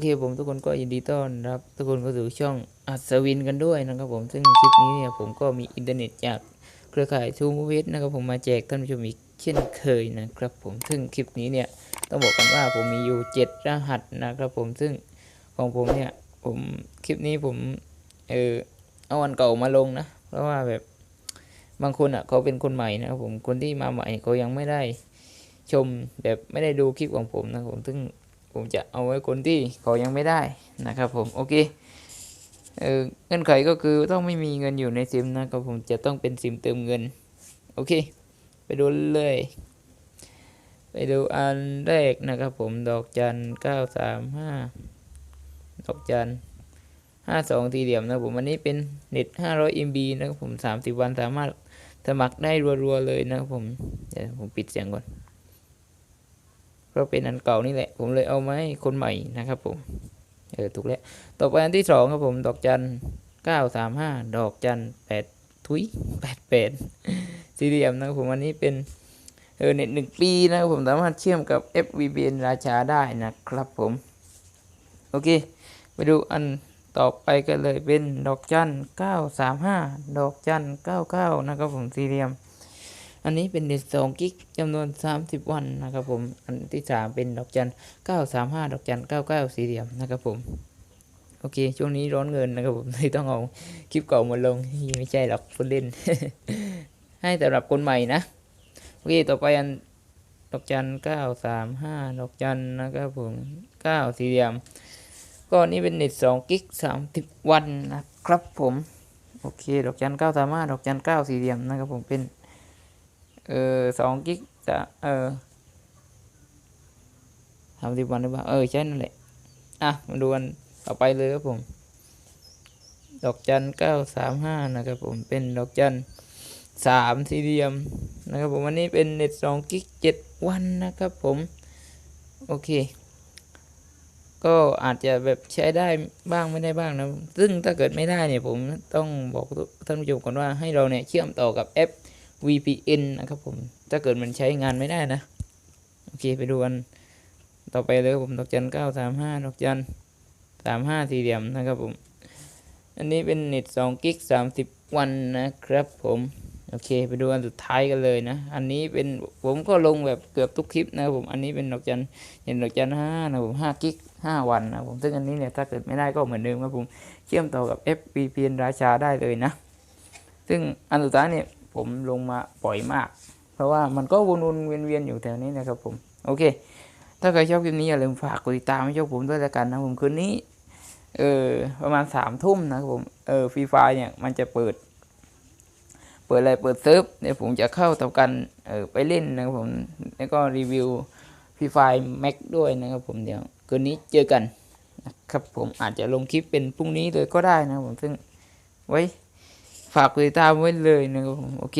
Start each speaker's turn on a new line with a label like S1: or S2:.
S1: เคผมทุกคนก็ยินดีต้อนรับ ทุกคนเข้าสู่ช่องอัศวินกันด้วยนะครับผมซึ่งคลิปนี้เนี่ยผมก็มีอินเทอร์เน็ตจากเครือข่ายทูมูเวสนะครับผมมาแจกท่านผู้ชมอีกเช่นเคยนะครับผมซึ่งคลิปนี้เนี่ยต้องบอกกันว่าผมมีอยู่เจ็ดรหัสนะครับผมซึ่งของผมเนี่ยผมคลิปนี้ผมเออเอาวันเก่ามาลงนะ เพราะว่าแบบบางคนอะเขาเป็นคนใหม่นะครับผมคนที่มาใหม่เขายังไม่ได้ชมแบบไม่ได้ดูคลิปของผมนะครับผมซึ่ง ผมจะเอาไว้คนที่เขายังไม่ได้นะครับผมโอเคเออเงื่อนไขก็คือต้องไม่มีเงินอยู่ในซิมนะครับผมจะต้องเป็นซิมเติมเงินโอเค ไปดูเลยไปดูอันแรกนะครับผมดอกจันเก้าสามห้าดอกจันห้าสองทีเดียมนะผมอันนี้เป็นเน็ตห้าร้อยมบีนะครับผมสามสิบวันสามารถสมัครได้รัวๆเลยนะครับผมเดี๋ยวผมปิดเสียงก่อน เพราเป็นอันเก่านี่แหละ ผมเลยเอามาให้คนใหม่นะครับผม เออถูกแล้ว ต่อไปอันที่สองครับผม ดอกจันเก้าสามห้าดอกจันแปดทุยแปดแปดสี่เหลี่ยมนะครับผมอันนี้เป็นเออเน็ตหนึ่งปีนะครับผมสามารถเชื่อมกับ FVPN ราชาได้นะครับผม โอเค ไปดูอันต่อไปกันเลยเป็นดอกจันเก้าสามห้าดอกจันเก้าเก้านะครับผมสี่เหลี่ยม อันนี้เป็นเน็ตสองกิกจำนวน 30 วันนะครับผม อันที่ 3 เป็นดอกจัน935ดอกจัน99สี่เหลี่ยมนะครับผม โอเค ช่วงนี้ร้อนเงินนะครับผมเลยต้องเอาคลิปเก่ามาลงไม่ใช่หรอกพูดเล่น ให้สำหรับคนใหม่นะ โอเค ต่อไปอันดอกจัน935ดอกจันนะครับผม9สี่เหลี่ยม ก็นี่เป็นเน็ต2กิก30วันนะครับผม โอเค ดอกจัน935ดอกจัน9สี่เหลี่ยมนะครับผมเป็น เออสองกิกจะเออทำสิบวันหรือเปล่าเออใช่นั่นแหละ อะ มาดูกันต่อไปเลยครับผม ดอกจันเก้าสามห้านะครับผมเป็นดอกจันสามสี่เหลี่ยมนะครับผมอันนี้เป็นเน็ตสองกิกเจ็ดวันนะครับผม โอเค ก็อาจจะแบบใช้ได้บ้างไม่ได้บ้างนะ ซึ่งถ้าเกิดไม่ได้เนี่ยผมต้องบอกท่านผู้ชมก่อนว่าให้เราเนี่ยเชื่อมต่อกับแอป VPN นะครับผม ถ้าเกิดมันใช้งานไม่ได้นะ โอเคไปดูกัน ต่อไปเลยครับผมดอกจันเก้าสามห้าดอกจันสามห้าสี่เหลี่ยมนะครับผม อันนี้เป็นเน็ตสองกิกสามสิบวันนะครับผมโอเค ไปดูอันสุดท้ายกันเลยนะ อันนี้เป็นผมก็ลงแบบเกือบทุกคลิปนะครับผมอันนี้เป็นดอกจันเห็นดอกจันห้านะผมห้ากิกห้าวันนะผมซึ่งอันนี้เนี่ยถ้าเกิดไม่ได้ก็เหมือนเดิมครับผมเชื่อมต่อกับ FVPN ราชาได้เลยนะ ซึ่งอันสุดท้ายเนี่ย ผมลงมาปล่อยมาก เพราะว่ามันก็วนๆเวียนๆอยู่แถวนี้นะครับผม โอเค ถ้าใครชอบคลิปนี้อย่าลืมฝากกดติดตามให้ช่องผมด้วยละกันนะผมคืนนี้ เออประมาณสามทุ่มนะครับผม เออฟรีไฟเนี่ยมันจะเปิด เปิดอะไรเปิดเซิร์ฟเดี๋ยวผมจะเข้าทำการเออไปเล่นนะครับผม แล้วก็รีวิวฟรีไฟแม็กด้วยนะครับผมเดี๋ยวคืนนี้เจอกันนะครับผมอาจจะลงคลิปเป็นพรุ่งนี้เลยก็ได้นะครับผมซึ่งไว้ Fakwe ta mwen lè, ok.